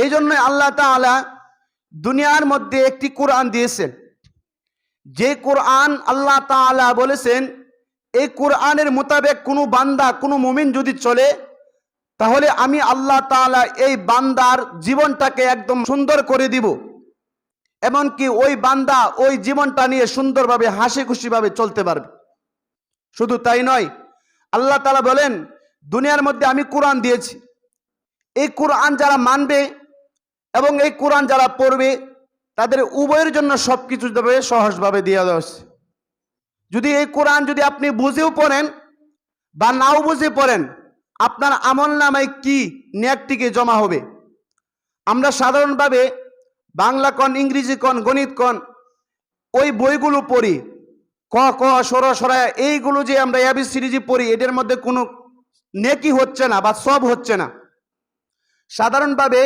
এই জন্য আল্লাহ তাআলা দুনিয়ার মধ্যে একটি কোরআন দিয়েছেন। যে কোরআন আল্লাহ তাআলা বলেছেন, এই কোরআনের মোতাবেক কোনো বান্দা, কোনো মুমিন যদি চলে, তাহলে আমি আল্লাহ তাআলা এই বান্দার জীবনটাকে একদম সুন্দর করে দিব। এমনকি ওই বান্দা ওই জীবনটা নিয়ে সুন্দরভাবে হাসি খুশিভাবে চলতে পারবে। শুধু তাই নয়, আল্লাহ তাআলা বলেন, দুনিয়ার মধ্যে আমি কোরআন দিয়েছি। এই কোরআন যারা মানবে এবং এই কোরআন যারা পড়বে, তাদের উভয়ের জন্য সব কিছু দেবে সহজভাবে দিয়ে দেওয়া হচ্ছে যদি এই কোরআন যদি আপনি বুঝেও পড়েন বা নাও বুঝে পড়েন, আপনার আমল নামায় কি ন্যাকটিকে জমা হবে? আমরা সাধারণভাবে বাংলা কন, ইংরেজি কন, গণিত কন, ওই বইগুলো পড়ি। ক ক সর সরা এইগুলো যে আমরা এবি সিরিজি পড়ি, এদের মধ্যে কোনো নেকি হচ্ছে না বা সব হচ্ছে না। সাধারণভাবে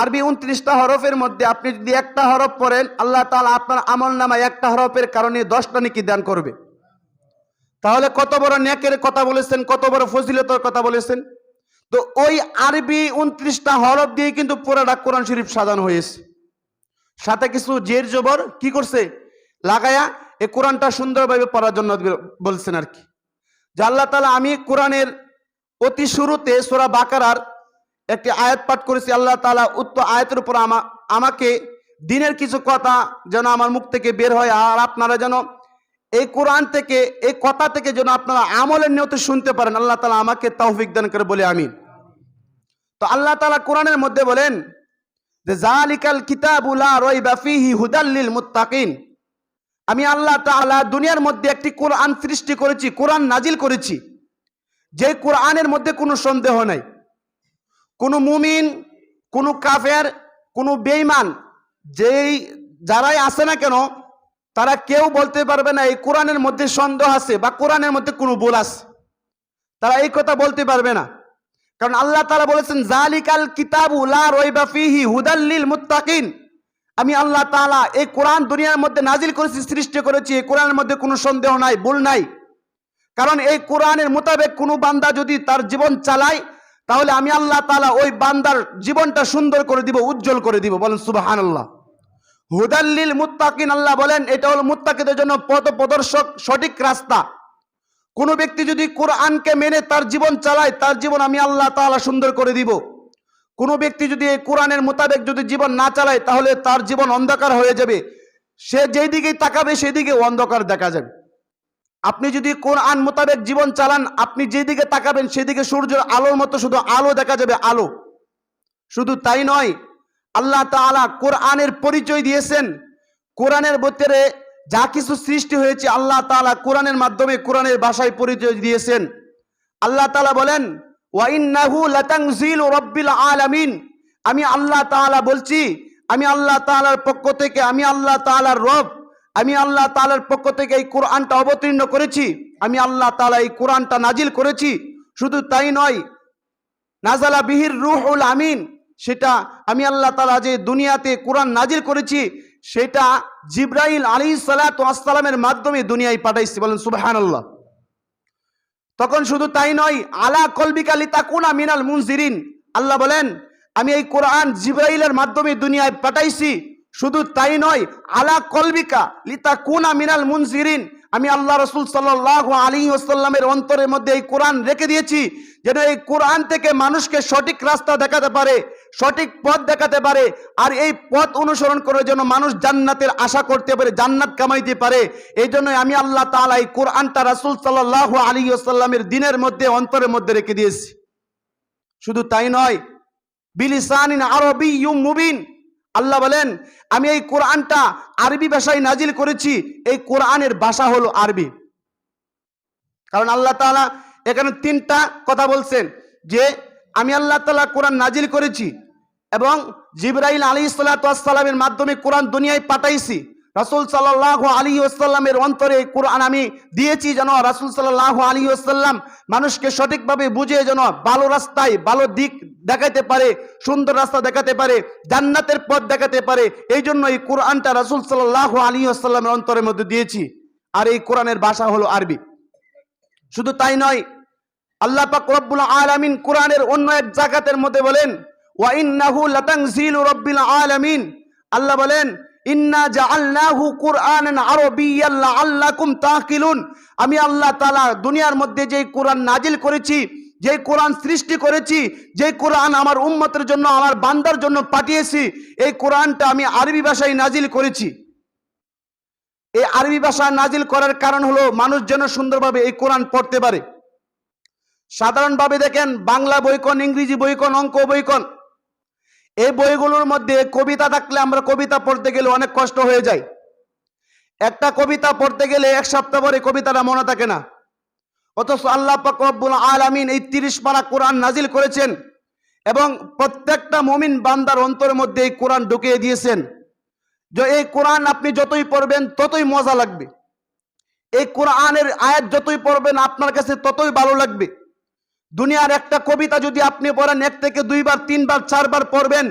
আরবি উনত্রিশটা হরফের মধ্যে আপনি যদি একটা হরফ পড়েন, আল্লাহ তালা আপনার আমল নামায় একটা হরফের কারণে দশটা নেকি দান করবে। তাহলে কত বড় নেকের কথা বলেছেন, কত বড় ফজিলতের কথা বলেছেন? তো ওই আরবি উনত্রিশটা হরফ দিয়ে কিন্তু পুরাটা কোরআন শরীফ সাজানো হয়েছে। সাথে কিছু জের জবর কি করছে? লাগায়া এই কোরআনটা সুন্দরভাবে পড়ার জন্য বলছেন আর কি। যে আল্লাহ তালা আমি কোরআনের অতি শুরুতে সোরা বাকারার একটি আয়াত পাঠ করেছি, আল্লাহ তালা উত্তর আয়াতের উপর আমা, আমাকে দিনের কিছু কথা যেন আমার মুখ থেকে বের হয়, আর আপনারা যেন এই কোরআন থেকে, এই কথা থেকে যেন আপনারা আমলের নিয়তে শুনতে পারেন। আল্লাহ তালা আমাকে তৌফিক দান করে বলে আমি তো আল্লাহ তালা কোরআনের মধ্যে বলেন যে জালিকাল কিতাবুলা মুত্তাকিন। আমি আল্লাহ তাআলা দুনিয়ার মধ্যে একটি কোরআন সৃষ্টি করেছি, কোরআন নাজিল করেছি। যে কোরআনের মধ্যে কোনো সন্দেহ নাই। কোনো মুমিন, কোনো কাফের, কোনো বেঈমান যেই, যারাই আছে না কেন, তারা কেউ বলতে পারবে না এই কোরআনের মধ্যে সন্দেহ আছে বা কোরআনের মধ্যে কোনো ভুল আছে। তারা এই কথা বলতে পারবে না। কারণ আল্লাহ তারা বলেছেন, জালিকাল কিতাবু হুদাল্লিল মুত্তাকিন। আমি আল্লাহ তাআলা এই কোরআন দুনিয়ার মধ্যে নাজিল করেছি, সৃষ্টি করেছি, এই কোরআনের মধ্যে কোনো সন্দেহ নাই, ভুল নাই। কারণ এই কোরআনের মোতাবেক কোনো বান্দা যদি তার জীবন চালায় তাহলে আমি আল্লাহ তাআলা ওই বান্দার জীবনটা সুন্দর করে দিব, উজ্জ্বল করে দিব। বলেন সুবাহান আল্লাহ হুদাল্লিল মুত্তাকিন, আল্লাহ বলেন, এটা হল মুত্তাকিদের জন্য পথ প্রদর্শক, সঠিক রাস্তা। কোনো ব্যক্তি যদি কোরআনকে মেনে তার জীবন চালায়, তার জীবন আমি আল্লাহ তাআলা সুন্দর করে দিব। কোনো ব্যক্তি যদি এই কোরআনের মোতাবেক যদি জীবন না চালায়, তাহলে তার জীবন অন্ধকার হয়ে যাবে। সে যেই দিকেই তাকাবে সেদিকে অন্ধকার দেখা যাবে। আপনি যদি কোরআন মোতাবেক জীবন চালান, আপনি যেদিকে তাকাবেন সেদিকে সূর্যের আলোর মতো শুধু আলো দেখা যাবে, আলো। শুধু তাই নয়, আল্লাহ তাআলা কোরআনের পরিচয় দিয়েছেন। কোরআনের ভিতরে যা কিছু সৃষ্টি হয়েছে, আল্লাহ তাআলা কোরআনের মাধ্যমে কোরআনের ভাষায় পরিচয় দিয়েছেন। আল্লাহ তাআলা বলেন আলামিন। আমি আল্লাহ তাআলা বলছি, আমি আল্লাহ তাআলার পক্ষ থেকে, আমি আল্লাহ তাআলার রব। আমি আল্লাহ তাআলার পক্ষ থেকে এই কোরআনটা অবতীর্ণ করেছি। আমি আল্লাহ তালা এই কোরআনটা নাজিল করেছি। শুধু তাই নয় নাজালা বিহির রুহুল আমিন, সেটা আমি আল্লাহ তালা যে দুনিয়াতে কোরআন নাজিল করেছি, সেটা জিব্রাইল আলী সালাতামের মাধ্যমে দুনিয়ায় পাঠাইছি। বলেন, সুবহানাল্লাহ। তখন শুধু তাই নয়, আলা কলবিকা লিতাকুনা মিনাল মুনজিরিন। আল্লাহ বলেন, আমি এই কোরআন জিব্রাইলের মাধ্যমে দুনিয়ায় পাঠাইছি। শুধু তাই নয়, আলা কলবিকা লিতা কুনা মিনাল মুনজিরিন। আমি আল্লাহ রসুল সাল্লাহ আলী ওসাল্লামের অন্তরের মধ্যে এই কোরআন রেখে দিয়েছি, যেন এই কোরআন থেকে মানুষকে সঠিক রাস্তা দেখাতে পারে, সঠিক পথ দেখাতে পারে, আর এই পথ অনুসরণ করে যেন মানুষ জান্নাতের আশা করতে পারে, জান্নাত কামাইতে পারে। এই জন্য আমি আল্লাহ তাআলা এই কোরআনটা রাসূল সাল্লাহ আলী ওসাল্লামের দিনের মধ্যে, অন্তরের মধ্যে রেখে দিয়েছি। শুধু তাই নয়, বিলিসানিন আরবি ইউ মুবিন। আল্লাহ বলেন আমি এই কোরআনটা আরবি ভাষায় নাজিল করেছি, এই কোরআনের ভাষা হলো আরবি। কারণ আল্লাহ তালা এখানে তিনটা কথা বলছেন, যে আমি আল্লাহ তালা কোরআন নাজিল করেছি এবং জিব্রাইল আলী সালাতামের মাধ্যমে কোরআন দুনিয়ায় পাঠাইছি। রাসুল সাল্লাহ আলী ওসাল্লামের অন্তরে কোরআন আমি দিয়েছি যেন রাসুল সাল্লাহ আলী আসাল্লাম মানুষকে সঠিকভাবে বুঝিয়ে যেন ভালো রাস্তায় ভালো দিক দেখাতে পারে, সুন্দর রাস্তা দেখাতে পারে, জান্নাতের পথ দেখাতে পারে, এই জন্য এই কোরআনটা রাসুল সাল্লাহ আলী আসাল্লামের অন্তরের মধ্যে দিয়েছি। আর এই কোরআনের ভাষা হলো আরবি। শুধু তাই নয়, আল্লাহ পাক রব্বুল আলামিন কোরআনের অন্য এক জাকাতের মধ্যে বলেন, ওয়া ইন্নাহু লাতানজিলু রাব্বিল আলামিন। আল্লাহ বলেন ইন্না জাআলনাহু কুরআনান আরাবিয়্যান লাআল্লাকুম তাকিলুন। আমি আল্লাহ তাআলা দুনিয়ার মধ্যে যেই কোরআন নাজিল করেছি, যেই কোরআন সৃষ্টি করেছি, যেই কোরআন আমার উম্মতের জন্য, আমার বান্দার জন্য পাঠিয়েছি, এই কোরআনটা আমি আরবি ভাষায় নাজিল করেছি। এই আরবি ভাষা নাজিল করার কারণ হলো মানুষ যেন সুন্দরভাবে এই কোরআন পড়তে পারে। সাধারণভাবে দেখেন, বাংলা বইকন ইংরেজি বইকন অঙ্ক বইকন এই বইগুলোর মধ্যে কবিতা থাকলে আমরা কবিতা পড়তে গেলে অনেক কষ্ট হয়ে যায়। একটা কবিতা পড়তে গেলে এক সপ্তাহ পরে কবিতাটা মনে থাকে না। অথচ আল্লাহ পাক রব্বুল আলামিন এই তিরিশ পারা কোরআন নাজিল করেছেন এবং প্রত্যেকটা মমিন বান্দার অন্তরের মধ্যে এই কোরআন ঢুকিয়ে দিয়েছেন। যে এই কোরআন আপনি যতই পড়বেন ততই মজা লাগবে। এই কোরআনের আয়াত যতই পড়বেন আপনার কাছে ততই ভালো লাগবে। দুনিয়ার একটা কবিতা যদি আপনি পড়েন, এক থেকে দুইবার, তিনবার, চারবার পড়বেন,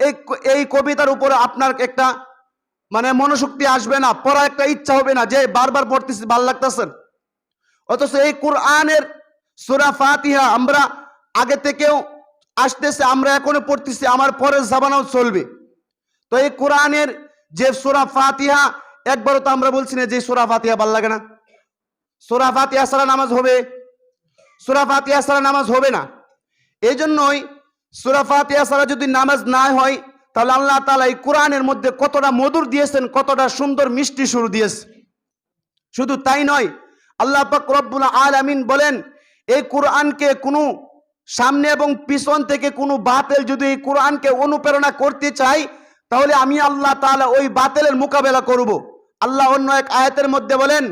এই এই কবিতার উপরে আপনার একটা মানে মনোশক্তি আসবে না পড়া একটা ইচ্ছা হবে না, যে বারবার পড়তেছি, ভালো লাগতেছেন অথচ এই কোরআনের সুরা ফাতিহা আমরা আগে থেকেও আসতেছে, আমরা এখনও পড়তেছি, আমার পরের জাবানাও চলবে। তো এই কোরআনের যে সুরা ফাতিহা, একবারও তো আমরা বলছি না যে সুরা ফাতিহা ভালো লাগে না। সুরা ফাতিহা ছাড়া নামাজ হবে সুরা ছাড়া নামাজ হবে না। এই জন্যই সুরা ছাড়া যদি নামাজ না হয়, তাহলে আল্লাহ তাআলা এই কোরআনের মধ্যে কতটা মধুর দিয়েছেন, কতটা সুন্দর মিষ্টি সুর দিয়েছে। শুধু তাই নয়, আল্লাহ পাক রব্বুল আলামিন বলেন, এই কোরআনকে কোনো সামনে এবং পিছন থেকে কোনো বাতেল যদি এই কোরআনকে অনুপ্রেরণা করতে চাই তাহলে আমি আল্লাহ তাআলা ওই বাতেলের মোকাবেলা করব। আল্লাহ অন্য এক আয়াতের মধ্যে বলেন,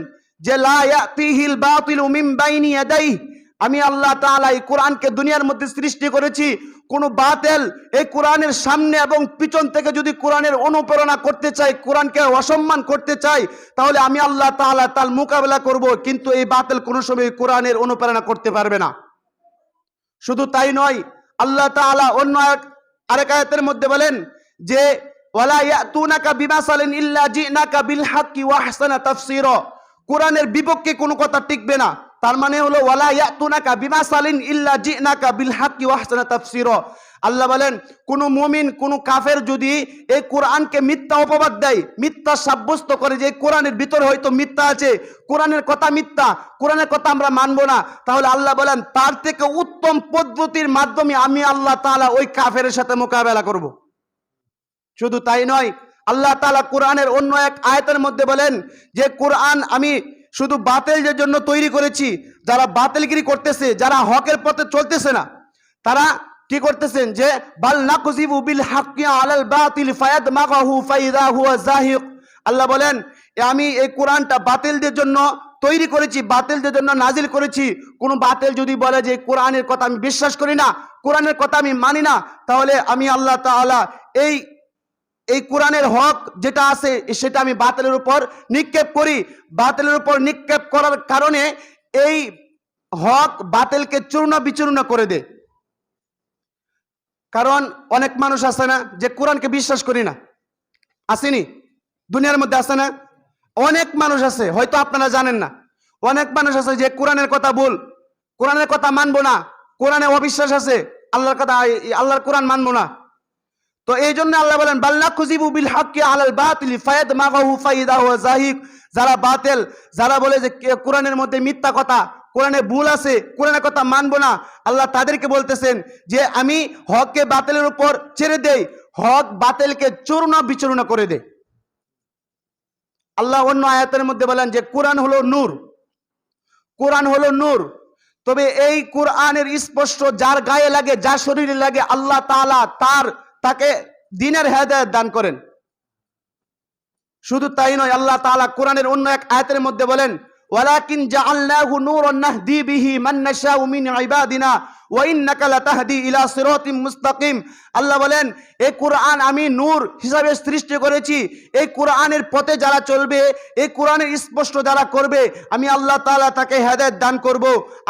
যে লা ইয়াতিহিল বাতিল মিন বাইনি ইয়াদাইহি। আমি আল্লাহ তাআলা এই কোরআনকে দুনিয়ার মধ্যে সৃষ্টি করেছি। কোনো বাতেল এই কোরআনের সামনে এবং পিছন থেকে যদি কোরআনের অনুপ্রেরণা করতে চাই কোরআনকে অসম্মান করতে চাই তাহলে আমি আল্লাহ তাআলা তার মোকাবেলা করব, কিন্তু এই বাতেল কোনো সময় কোরআনের অনুপ্রেরণা করতে পারবে না। শুধু তাই নয়, আল্লাহ তাআলা অন্য এক, আরেক আয়াতের মধ্যে বলেন যে বিমাসালিন ইল্লা কোরআনের বিপক্ষে কোনো কথা টিকবে না। তার মানে হলো, ওয়ালা ইয়াতুনাকা বিমাসালিন ইল্লা জিনাকা বিল হাক্কি ওয়া আহসানা আল্লাহ বলেন, কোন মুমিন, কোন কাফের যদি এই কোরআনকে মিথ্যা অপবাদ দেয়, মিথ্যা সাব্যস্ত করে যে কোরআনের ভিতরে হয়তো মিথ্যা আছে, কোরআনের কথা মিথ্যা, কোরআনের কথা আমরা মানব না, তাহলে আল্লাহ বলেন, তার থেকে উত্তম পদ্ধতির মাধ্যমে আমি আল্লাহ তালা ওই কাফের সাথে মোকাবেলা করব। শুধু তাই নয়, আল্লাহ তাআলা কোরআনের অন্য এক আয়তের মধ্যে বলেন যে, কোরআন আমি শুধু বাতিলদের জন্য তৈরি করেছি, যারা বাতিলগিরি করতেছে, যারা হকের পথে চলতেছে না, তারা কি করতেছেন যে, বাল নাকুজিবু বিল হাক্কি আলাল বাতিল ফায়াদ মাগাহু ফাইদা হুয়া জাহিক। আল্লাহ বলেন আমি এই কোরআনটা বাতিলদের জন্য তৈরি করেছি, বাতিলদের জন্য নাজিল করেছি। কোনো বাতিল যদি বলে যে, কোরআনের কথা আমি বিশ্বাস করি না, কোরআনের কথা আমি মানি না, তাহলে আমি আল্লাহ তাআলা এই এই কোরআনের হক যেটা আছে সেটা আমি বাতিলের উপর নিক্ষেপ করি। বাতিলের উপর নিক্ষেপ করার কারণে এই হক বাতিলকে চূর্ণ বিচূর্ণ করে দে। কারণ অনেক মানুষ আছে না যে কোরআনকে বিশ্বাস করি না। আসেনি? দুনিয়ার মধ্যে আছে না? অনেক মানুষ আছে, হয়তো আপনারা জানেন না। অনেক মানুষ আছে যে কোরআনের কথা ভুল, কোরআনের কথা মানবো না। কোরআনে অবিশ্বাস আছে, আল্লাহর কথা, আল্লাহর কোরআন মানবো না। তো এই জন্য আল্লাহ বলেন, বাল্লা খুজিবু বিল হাক্কি আলাল বাতিল ফায়াদ মাগাহু ফাইদা হুয়া জাহিক। যারা বাতিল, যারা বলে যে কোরআনের মধ্যে মিথ্যা কথা, কোরআনে ভুল আছে, কোরআনের কথা মানবো না, আল্লাহ তাদেরকে বলতেছেন যে, আমি হককে বাতিলের উপর ছেড়ে দেই, হক বাতিলকে চূর্ণ বিচূর্ণ করে দে আল্লাহ অন্য আয়াতের মধ্যে বলেন যে, কোরআন হলো নূর, কোরআন হলো নূর। তবে এই কোরআনের স্পষ্ট যার গায়ে লাগে, যার শরীরে লাগে, আল্লাহ তাআলা তার তাকে দিনের হেদায়ত দান করেন। শুধু তাই নয়, আল্লাহ তালা কোরআনের অন্য এক আয়তের মধ্যে বলেন ওয়ালাকিন জাআলনাহু নূরান নাহদি বিহি মান নাশাউ মিন ইবাদিনা ওয়া ইন্নাকা লাতাহদি ইলা সিরাতিম মুস্তাকিম। আল্লাহ বলেন এই কোরআন আমি নূর হিসাবে সৃষ্টি করেছি। এই কোরআনের পথে যারা চলবে, এই কোরআনের স্পষ্ট যারা করবে, আমি আল্লাহ তাআলা তাকে হেদায়েত দান করব।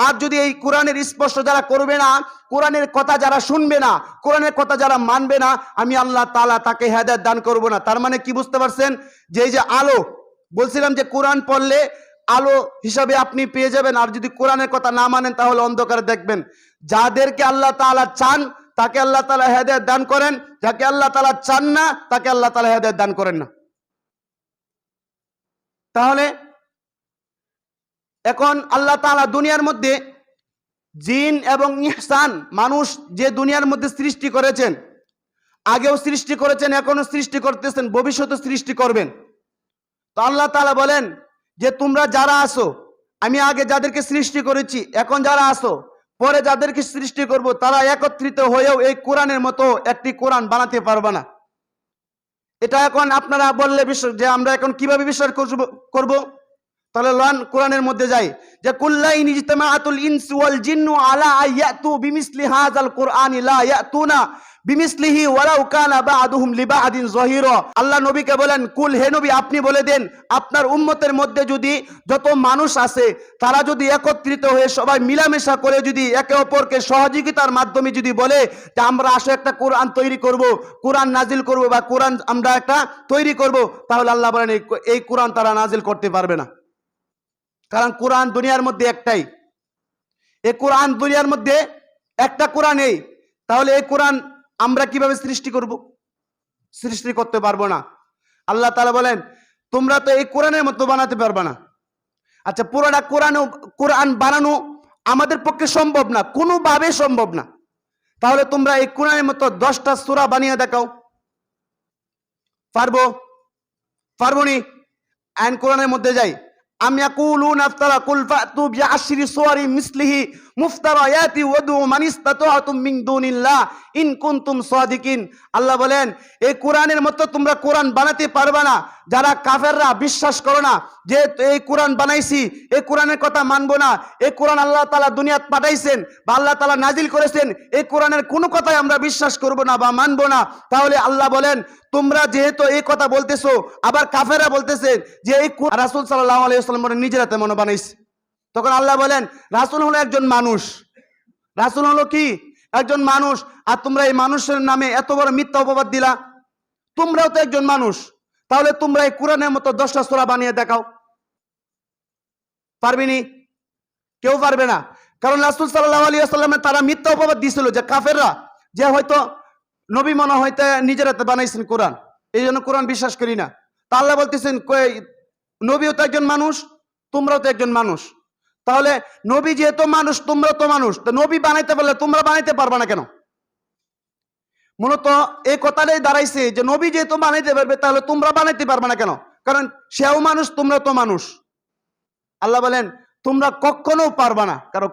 আর যদি এই কোরআনের স্পষ্ট যারা করবে না, কোরআনের কথা যারা শুনবে না, কোরআনের কথা যারা মানবে না, আমি আল্লাহ তাআলা তাকে হেদায়েত দান করব না। তার মানে কি বুঝতে পারছেন? যে এই যে আলো, বলছিলাম যে কোরআন পড়লে আলো হিসাবে আপনি পেয়ে যাবেন। আর যদি কোরআনের কথা না মানেন, তাহলে অন্ধকারে দেখবেন। যাদেরকে আল্লাহ তাআলা চান, তাকে আল্লাহ তালা হেদায়ত দান করেন। যাকে আল্লাহ তালা চান না, তাকে আল্লাহ তালা হেদায়ত দান করেন না। তাহলে এখন আল্লাহ তাআলা দুনিয়ার মধ্যে জিন এবং ইহসান, মানুষ যে দুনিয়ার মধ্যে সৃষ্টি করেছেন, আগেও সৃষ্টি করেছেন এখনও সৃষ্টি করতেছেন ভবিষ্যতে সৃষ্টি করবেন। তো আল্লাহ তাআলা বলেন যে তোমরা যারা আসো, আমি আগে যাদেরকে সৃষ্টি করেছি, এখন যারা আসো, পরে যাদেরকে সৃষ্টি করব, তারা একত্রিত হয়েও এই কোরআনের মতো একটি কোরআন বানাতে পারবে না। এটা এখন আপনারা বললে বিশ্বাস যে আমরা এখন কীভাবে বিশ্বাস করব- তাহলে লন কোরআনের মধ্যে যাই, যে কুল্লাইন ইজতামাআতুল ইনস ওয়াল জিন্নু আলা আয়াতু বিমিসলি হাযাল কুরআনি লা ইয়াতুনা। বিমিসলিহি ওয়ালাউ কানা বা'দুহুম লিবা'দিন যহিরা। আল্লাহ নবীকে বলেন, কুল হে নবী, আপনি বলে দেন, আপনার উম্মতের মধ্যে যদি যত মানুষ আছে, তারা যদি একত্রিত হয়ে সবাই মিলামেশা করে যদি একে অপরকে সহযোগিতার মাধ্যমে যদি বলে যে, আমরা আসো একটা কোরআন তৈরি করব, কোরআন নাজিল করব বা কোরআন আমরা একটা তৈরি করব, তাহলে আল্লাহ বলেন, এই কোরআন তারা নাজিল করতে পারবে না। কারণ কোরআন দুনিয়ার মধ্যে একটাই। এই কোরআন দুনিয়ার মধ্যে একটা কোরআন এই তাহলে এই কোরআন আমরা কীভাবে সৃষ্টি করব? সৃষ্টি করতে পারব না। আল্লাহ তালা বলেন, তোমরা তো এই কোরআনের মতো বানাতে পারবে না। আচ্ছা পুরোটা কোরআন কোরআন বানানো আমাদের পক্ষে সম্ভব না, কোনোভাবে সম্ভব না। তাহলে তোমরা এই কোরআনের মতো দশটা সূরা বানিয়ে দেখাও। পারব? পারব নি? আইন কোরআনের মধ্যে যাই। আম ইয়াকুলুনা আফতারা কুল ফাতু বিআশরি সুওয়ারি মিসলিহি মুফতারায়াতি ওয়াদু মান ইসতাতাআতুম মিন দুনিল্লাহ ইন কুনতুম সাদিকিন আল্লাহ বলেন, এই কোরআনের মতো তোমরা কোরআন বানাতে পারবে না। যারা কাফেররা, বিশ্বাস করো না যে এই কোরআন বানাইছি, এই কোরআনের কথা মানবো না। এই কোরআন আল্লাহ তাআলা দুনিয়াত পাঠাইছেন বা আল্লাহ তাআলা নাজিল করেছেন, এই কোরআনের কোনো কথাই আমরা বিশ্বাস করব না বা মানবো না। তাহলে আল্লাহ বলেন তোমরা যেহেতু এই কথা বলতেছো, আবার কাফেরা বলতেছেন যে এই রাসূল বলেন নিজেরা তেমন বানাইছে তখন আল্লাহ বলেন, রাসূল হলো একজন মানুষ। রাসূল হলো কি? একজন মানুষ। আর তোমরা এই মানুষের নামে এত বড় মিথ্যা অপবাদ দিলা। তোমরাও তো একজন মানুষ। তাহলে তোমরা এই কোরআনের মতো দশটা সূরা বানিয়ে দেখাও। পারবিনি কেউ পারবে না। কারণ রাসূল সাল্লাল্লাহু আলাইহি ওয়াসাল্লামের তারা মিথ্যা অপবাদ দিয়েছিল যে কাফেররা যে হয়তো নবী মনে হয়তো নিজেরা বানাইছেন কোরআন। এই জন্য কোরআন বিশ্বাস করি না। তা আল্লাহ বলতেছেন নবীও তো একজন মানুষ, তোমরাও তো একজন মানুষ। তাহলে নবী যেহেতু মানুষ তোমরা তো মানুষ। তো নবী বানাইতে পারলে তোমরা বানাইতে পারবে না কেন? মূলত এই কথাটাই দাঁড়াইছে যে নবী যেহেতু বানাইতে পারবে, তাহলে তোমরা বানাইতে পারবে না কেন? কারণ সেও মানুষ, তোমরা তো মানুষ। আল্লাহ বলেন, তোমরা কখনো পারবা না। কারণ